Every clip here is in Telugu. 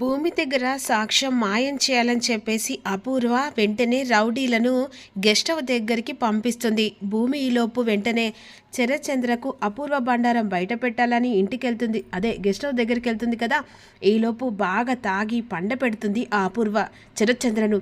భూమి దగ్గర సాక్ష్యం మాయం చేయాలని చెప్పేసి అపూర్వ వెంటనే రౌడీలను గెస్ట్ హౌస్ దగ్గరికి పంపిస్తుంది. భూమి ఈలోపు వెంటనే చరచంద్రకు అపూర్వ బండారం బయట పెట్టాలని ఇంటికి వెళ్తుంది అదే గెస్ట్ హౌస్ దగ్గరికి వెళ్తుంది కదా? ఈలోపు బాగా తాగి పండ పెడుతుంది ఆ అపూర్వ చరచంద్రను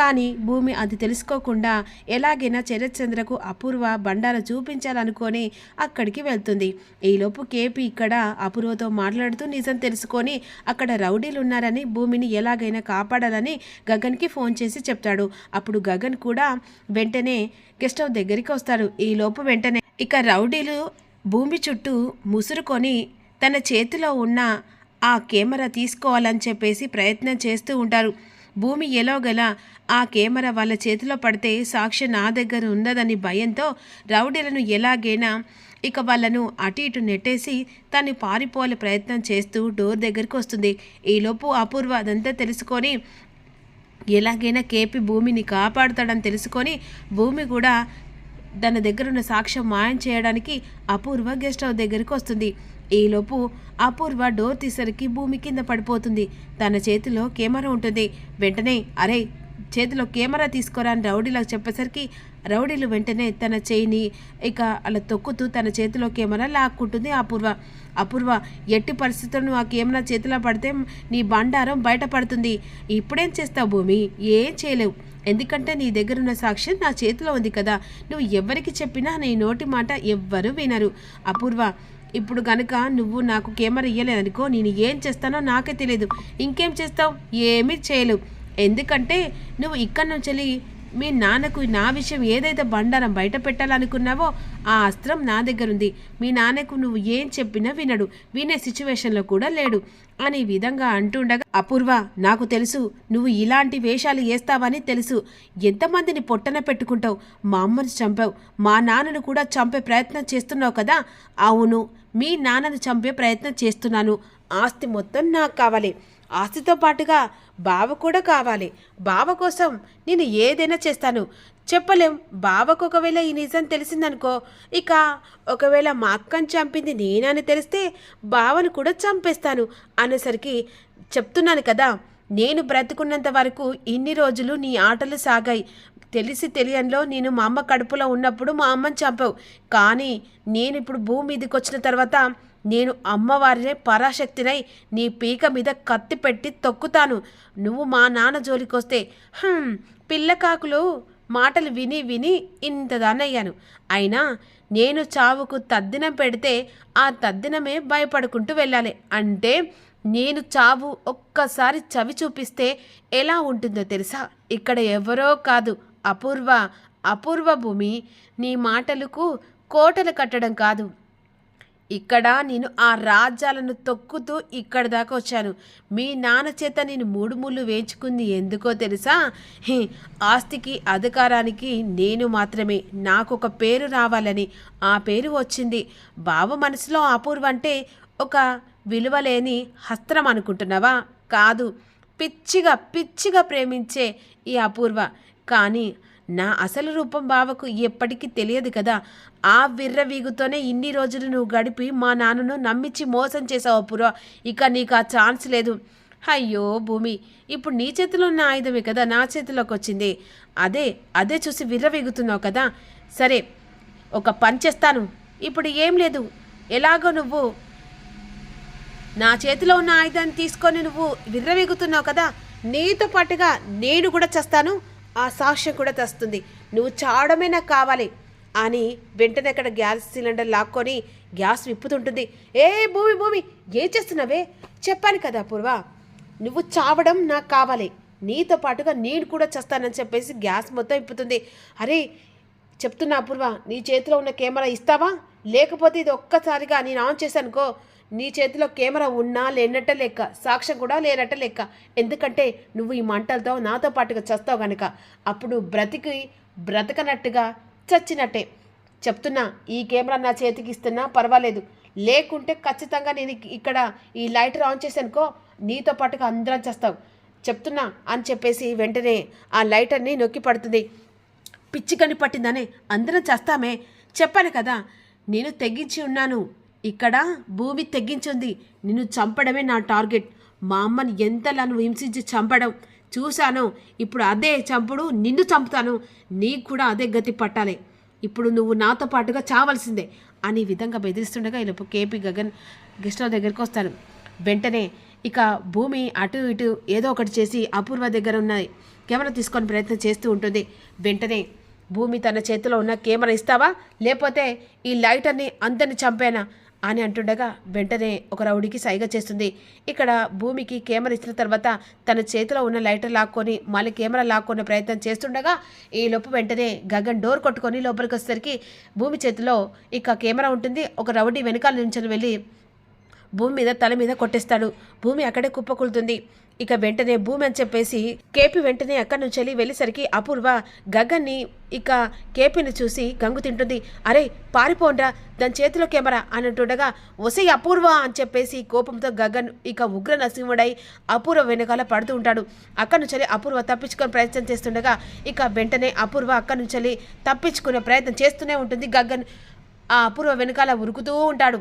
కానీ భూమి అది తెలుసుకోకుండా ఎలాగైనా చరచంద్రకు అపూర్వ బండార చూపించాలనుకొని అక్కడికి వెళ్తుంది. ఈలోపు కేపీ ఇక్కడ అపూర్వతో మాట్లాడుతూ నిజం తెలుసుకొని అక్కడ రౌడీలు ఉన్నారని భూమిని ఎలాగైనా కాపాడాలని గగన్కి ఫోన్ చేసి చెప్తాడు. అప్పుడు గగన్ కూడా వెంటనే గెస్ట్ హౌస్ దగ్గరికి వస్తాడు. ఈలోపు వెంటనే ఇక రౌడీలు భూమి చుట్టూ ముసురుకొని తన చేతిలో ఉన్న ఆ కెమెరా తీసుకోవాలని చెప్పేసి ప్రయత్నం చేస్తూ ఉంటారు. భూమి ఎలాగల ఆ కెమెరా వాళ్ళ చేతిలో పడితే సాక్షి నా దగ్గర ఉన్నదని భయంతో రౌడీలను ఎలాగైనా ఇక వాళ్ళను అటు ఇటు నెట్టేసి తను పారిపోలే ప్రయత్నం చేస్తూ డోర్ దగ్గరికి వస్తుంది. ఈలోపు అపూర్వ అదంతా తెలుసుకొని ఎలాగైనా కేపీ భూమిని కాపాడుతాడని తెలుసుకొని భూమి కూడా తన దగ్గర ఉన్న సాక్ష్యం మాయం చేయడానికి అపూర్వ గెస్ట్ హౌస్ దగ్గరికి వస్తుంది. ఈలోపు అపూర్వ డోర్ తీసరికి భూమి కింద పడిపోతుంది. తన చేతిలో కెమెరా ఉంటుంది. వెంటనే అరే చేతిలో కెమెరా తీసుకోరా అని రౌడీలకు చెప్పేసరికి రౌడీలు వెంటనే తన చేయిని ఇక అలా తొక్కుతూ తన చేతిలో కెమెరా లాక్కుంటుంది అపూర్వ. అపూర్వ ఎట్టి పరిస్థితుల్లో ఆ కెమెరా చేతిలో పడితే నీ బండారం బయటపడుతుంది ఇప్పుడేం చేస్తావు భూమి? ఏం చేయలేవు. ఎందుకంటే నీ దగ్గర ఉన్న సాక్ష్యం నా చేతిలో ఉంది కదా. నువ్వు ఎవరికి చెప్పినా నీ నోటి మాట ఎవ్వరూ వినరు. అపూర్వ ఇప్పుడు గనుక నువ్వు నాకు కెమెరా ఇయ్యలేదనుకో నేను ఏం చేస్తానో నాకే తెలియదు ఇంకేం చేస్తావు? ఏమీ చేయలేవు. ఎందుకంటే నువ్వు ఇక్కడి నుంచి వెళ్ళి మీ నాన్నకు నా విషయం ఏదైతే బండారం బయట పెట్టాలనుకున్నావో ఆ అస్త్రం నా దగ్గర ఉంది. మీ నాన్నకు నువ్వు ఏం చెప్పినా వినడు. వినే సిచ్యువేషన్లో కూడా లేడు. అనే విధంగా అంటుండగా అపూర్వ నాకు తెలుసు. నువ్వు ఇలాంటి వేషాలు వేస్తావని తెలుసు. ఎంతమందిని పొట్టన పెట్టుకుంటావు? మా అమ్మని చంపావు. మా నాన్నను కూడా చంపే ప్రయత్నం చేస్తున్నావు కదా? అవును. మీ నాన్నను చంపే ప్రయత్నం చేస్తున్నాను. ఆస్తి మొత్తం నాకు కావాలి. ఆస్తితో పాటుగా బావ కూడా కావాలి. బావ కోసం నేను ఏదైనా చేస్తాను. చెప్పలేం. బావకు ఒకవేళ ఈ నిజం తెలిసిందనుకో ఇక ఒకవేళ మా అక్కని చంపింది నేనని తెలిస్తే బావను కూడా చంపేస్తాను అనేసరికి చెప్తున్నాను కదా. నేను బ్రతుకున్నంత వరకు ఇన్ని రోజులు నీ ఆటలు సాగాయి. తెలిసి తెలియనిలో నేను మా అమ్మ కడుపులో ఉన్నప్పుడు మా అమ్మని చంపావు. కానీ నేను ఇప్పుడు భూమి మీదకి వచ్చిన తర్వాత నేను అమ్మవారినే పరాశక్తినై నీ పీక మీద కత్తి పెట్టి తొక్కుతాను. నువ్వు మా నాన్న జోలికొస్తే పిల్లకాకులు మాటలు విని విని ఇంతదానయ్యాను అయినా నేను చావుకు తద్దినం పెడితే ఆ తద్దినమే భయపడుకుంటూ వెళ్ళాలి. అంటే నేను చావు ఒక్కసారి చవి చూపిస్తే ఎలా ఉంటుందో తెలుసా? ఇక్కడ ఎవరో కాదు అపూర్వ అపూర్వ భూమి నీ మాటలకు కోటలు కట్టడం కాదు. ఇక్కడ నేను ఆ రాజ్యాలను తొక్కుతూ ఇక్కడ దాకా వచ్చాను. మీ నాన్న చేత నేను మూడు ముళ్ళు వేయించుకుంది ఎందుకో తెలుసా? ఆస్తికి అధికారానికి నేను మాత్రమే. నాకు ఒక పేరు రావాలని ఆ పేరు వచ్చింది. బావ మనసులో అపూర్వ అంటే ఒక విలువలేని హస్త్రం అనుకుంటున్నావా? కాదు. పిచ్చిగా పిచ్చిగా ప్రేమించే ఈ అపూర్వ. కానీ నా అసలు రూపం బావకు ఎప్పటికీ తెలియదు కదా. ఆ విర్రవీగుతోనే ఇన్ని రోజులు నువ్వు గడిపి మా నాన్నను నమ్మించి మోసం చేసావు పురో. ఇక నీకు ఆ ఛాన్స్ లేదు. అయ్యో భూమి ఇప్పుడు నీ చేతిలో ఉన్న ఆయుధమే కదా నా చేతిలోకి వచ్చింది. అదే అదే చూసి విర్రవీగుతున్నావు కదా. సరే ఒక పని చేస్తాను. ఇప్పుడు ఏం లేదు. ఎలాగో నువ్వు నా చేతిలో ఉన్న ఆయుధాన్ని తీసుకొని నువ్వు విర్రవీగుతున్నావు కదా. నీతో పాటుగా నేను కూడా చేస్తాను. ఆ సాక్ష్యం కూడా తెస్తుంది. నువ్వు చావడమే నాకు కావాలి. అని వెంటనే అక్కడ గ్యాస్ సిలిండర్ లాక్కొని గ్యాస్ విప్పుతుంటుంది. ఏ భూమి భూమి ఏం చేస్తున్నావే? చెప్పాను కదా పూర్వ నువ్వు చావడం నాకు కావాలి. నీతో పాటుగా నేను కూడా చేస్తానని చెప్పేసి గ్యాస్ మొత్తం ఇప్పుతుంది అరే చెప్తున్నా అపూర్వ నీ చేతిలో ఉన్న కెమెరా ఇస్తావా? లేకపోతే ఇది ఒక్కసారిగా నేను ఆన్ చేశానుకో నీ చేతిలో కెమెరా ఉన్నా లేనట్ట లెక్క సాక్ష్యం కూడా లేనట్ట లెక్క. ఎందుకంటే నువ్వు ఈ మంటలతో నాతో పాటుగా చస్తావు గనుక అప్పుడు బ్రతికి బ్రతకనట్టుగా చచ్చినట్టే. చెప్తున్నా ఈ కెమెరా నా చేతికి ఇస్తున్నా పర్వాలేదు. లేకుంటే ఖచ్చితంగా నేను ఇక్కడ ఈ లైటర్ ఆన్ చేశానుకో నీతో పాటుగా అందరం చేస్తావు చెప్తున్నా అని చెప్పేసి వెంటనే ఆ లైటర్ని నొక్కి పడుతుంది. పిచ్చి కనిపట్టిందనే అందరం చేస్తామే. చెప్పాను కదా నేను తెగించి ఉన్నాను. ఇక్కడ భూమి తెగించుంది. నిన్ను చంపడమే నా టార్గెట్. మా అమ్మని ఎంతలాను హింసించి చంపడం. చూశాను ఇప్పుడు అదే చంపుడు నిన్ను చంపుతాను. నీకు కూడా అదే గతి పట్టాలి. ఇప్పుడు నువ్వు నాతో పాటుగా చావాల్సిందే అని విధంగా బెదిరిస్తుండగా ఇలా కేపీ గగన్ గెస్ట్ హౌస్ దగ్గరికి వస్తాను వెంటనే ఇక భూమి అటు ఇటు ఏదో ఒకటి చేసి అపూర్వ దగ్గర ఉన్నది. కెమెరా తీసుకొని ప్రయత్నం చేస్తూ ఉంటుంది. వెంటనే భూమి తన చేతిలో ఉన్న కెమెరా ఇస్తావా? లేకపోతే ఈ లైటర్ని అందరిని చంపేనా? అని అంటుండగా వెంటనే ఒక రౌడీకి సైగ చేస్తుంది. ఇక్కడ భూమికి కెమెరా ఇచ్చిన తర్వాత తన చేతిలో ఉన్న లైటర్ లాక్కొని మళ్ళీ కెమెరా లాక్కొనే ప్రయత్నం చేస్తుండగా ఈ లోపు వెంటనే గగన్ డోర్ కొట్టుకొని లోపలికి వచ్చేసరికి భూమి చేతిలో ఇక కెమెరా ఉంటుంది. ఒక రౌడీ వెనకాల నుంచి వెళ్ళి భూమి మీద తల మీద కొట్టేస్తాడు. భూమి అక్కడే కుప్పకూలుతుంది. ఇక వెంటనే భూమి అని చెప్పేసి కేపీ వెంటనే అక్కడి నుంచి వెళ్ళి వెళ్ళేసరికి అపూర్వ గగన్ని ఇక కేపీని చూసి గంగు తింటుంది. అరే పారిపోండ్రా దాని చేతిలో కెమెరా అని అంటుండగా ఒసే అపూర్వ అని చెప్పేసి కోపంతో గగన్ ఇక ఉగ్ర నరసింహుడై అపూర్వ వెనకాల పడుతూ ఉంటాడు. అక్కడి నుంచి అపూర్వ తప్పించుకునే ప్రయత్నం చేస్తుండగా ఇక వెంటనే అపూర్వ అక్కడి నుంచి వెళ్ళి తప్పించుకునే ప్రయత్నం చేస్తూనే ఉంటుంది గగన్. ఆ అపూర్వ వెనకాల ఉరుకుతూ ఉంటాడు.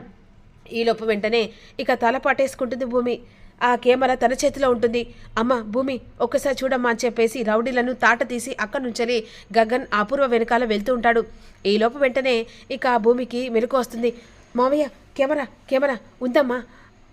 ఈలోపు వెంటనే ఇక తల పట్టేసుకుంటుంది భూమి. ఆ కెమెరా తన చేతిలో ఉంటుంది. అమ్మ భూమి ఒక్కసారి చూడమ్మా అని చెప్పేసి రౌడీలను తాట తీసి అక్కడి నుంచని గగన్ అపూర్వ వెనకాల వెళ్తూ ఉంటాడు. ఈలోపు వెంటనే ఇక ఆ భూమికి మెలకు వస్తుంది. మావయ్య కెమెరా కెమెరా ఉందమ్మా.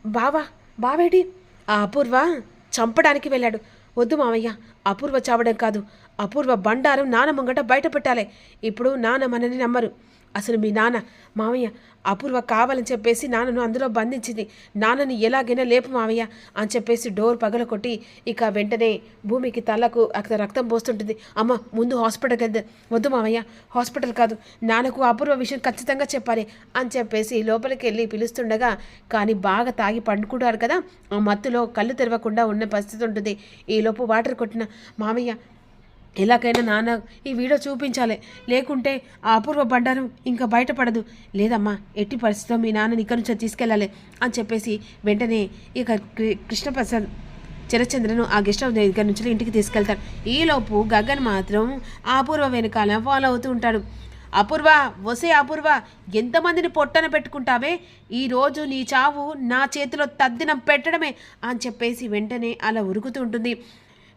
బావా బావేటి? ఆ అపూర్వ చంపడానికి వెళ్ళాడు. వద్దు మావయ్య అపూర్వ చావడం కాదు. అపూర్వ బండారం నాన్న ముంగట బయట పెట్టాలి ఇప్పుడు నాన్న మనని నమ్మరు. అసలు మీ నాన్న మావయ్య అపూర్వ కావాలని చెప్పేసి నాన్నను అందులో బంధించింది. నాన్నని ఎలాగైనా లేపు మావయ్య అని చెప్పేసి డోర్ పగలకొట్టి ఇక వెంటనే భూమికి తలకు అక్కడ రక్తం పోస్తుంటుంది. అమ్మ ముందు హాస్పిటల్కి వెళ్తే వద్దు మావయ్య హాస్పిటల్ కాదు. నాన్నకు అపూర్వ విషయం ఖచ్చితంగా చెప్పాలి అని చెప్పేసి లోపలికి వెళ్ళి పిలుస్తుండగా కానీ బాగా తాగి పండుకుంటారు కదా ఆ మత్తులో కళ్ళు తెరవకుండా ఉన్న పరిస్థితి ఉంటుంది. ఈలోపు వాటర్ కొట్టిన మామయ్య ఎలాగైనా నాన్న ఈ వీడియో చూపించాలి. లేకుంటే ఆ అపూర్వ బండారం ఇంకా బయటపడదు. లేదమ్మా ఎట్టి పరిస్థితిలో మీ నాన్నని ఇక్కడి నుంచి తీసుకెళ్ళాలి అని చెప్పేసి వెంటనే ఇక కృష్ణప్రసాద్ చిరచంద్రను ఆ గెస్ట్ హౌస్ దగ్గర నుంచి ఇంటికి తీసుకెళ్తాడు. ఈలోపు గగన్ మాత్రం అపూర్వ వెనకాల ఫాలో అవుతూ ఉంటాడు. అపూర్వ వసే అపూర్వ ఎంతమందిని పొట్టన పెట్టుకుంటావే? ఈరోజు నీ చావు నా చేతిలో తద్దినం పెట్టడమే అని చెప్పేసి వెంటనే అలా ఉరుకుతూ ఉంటుంది.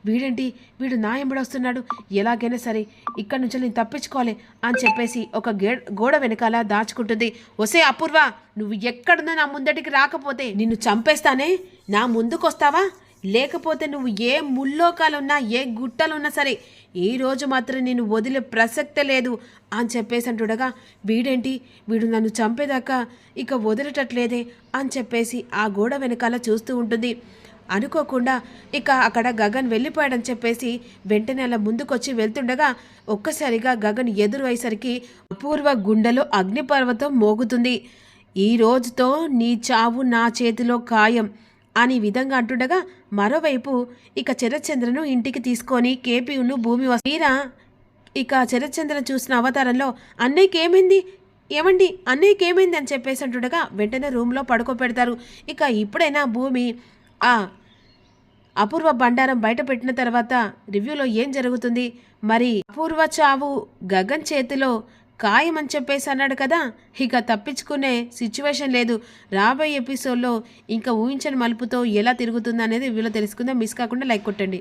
వీడేంటి? వీడు నా ఎంబడొస్తున్నాడు ఎలాగైనా సరే ఇక్కడి నుంచి నేను తప్పించుకోవాలి అని చెప్పేసి ఒక గే గోడ వెనకాల దాచుకుంటుంది. ఒసే అపూర్వ నువ్వు ఎక్కడున్నా నా ముందటికి రాకపోతే నిన్ను చంపేస్తానే? నా ముందుకు వస్తావా లేకపోతే నువ్వు ఏ ముల్లోకాలున్నా ఏ గుట్టలున్నా సరే ఈ రోజు మాత్రం నేను వదిలే ప్రసక్తే లేదు అని చెప్పేసి అంటుండగా వీడేంటి? వీడు నన్ను చంపేదాకా ఇక వదిలేటట్లేదే అని చెప్పేసి ఆ గోడ వెనకాల చూస్తూ ఉంటుంది. అనుకోకుండా ఇక అక్కడ గగన్ వెళ్ళిపోయాడని చెప్పేసి వెంటనే అలా ముందుకొచ్చి వెళ్తుండగా ఒక్కసారిగా గగన్ ఎదురు అయ్యేసరికి అపూర్వ గుండెలో అగ్నిపర్వతం మోగుతుంది. ఈ రోజుతో నీ చావు నా చేతిలో ఖాయం అని విధంగా అంటుండగా మరోవైపు ఇక చరచంద్రను ఇంటికి తీసుకొని కేపీను భూమి వస్తీరా ఇక చరచంద్ర చూసిన అవతారంలో అన్నయ్యకి ఏమైంది ఏమండి? అన్నయ్యకి ఏమైంది అని చెప్పేసి అంటుండగా వెంటనే రూమ్లో పడుకోబెడతారు. ఇక ఇప్పుడైనా భూమి ఆ అపూర్వ బండారం బయట పెట్టిన తర్వాత రివ్యూలో ఏం జరుగుతుంది? మరి అపూర్వ చావు గగన్ చేతిలో ఖాయమని చెప్పేసి అన్నాడు కదా. ఇక తప్పించుకునే సిచ్యువేషన్ లేదు. రాబోయే ఎపిసోడ్లో ఇంకా ఊహించని మలుపుతో ఎలా తిరుగుతుంది అనేది రివ్యూలో తెలుసుకుందాం. మిస్ కాకుండా లైక్ కొట్టండి.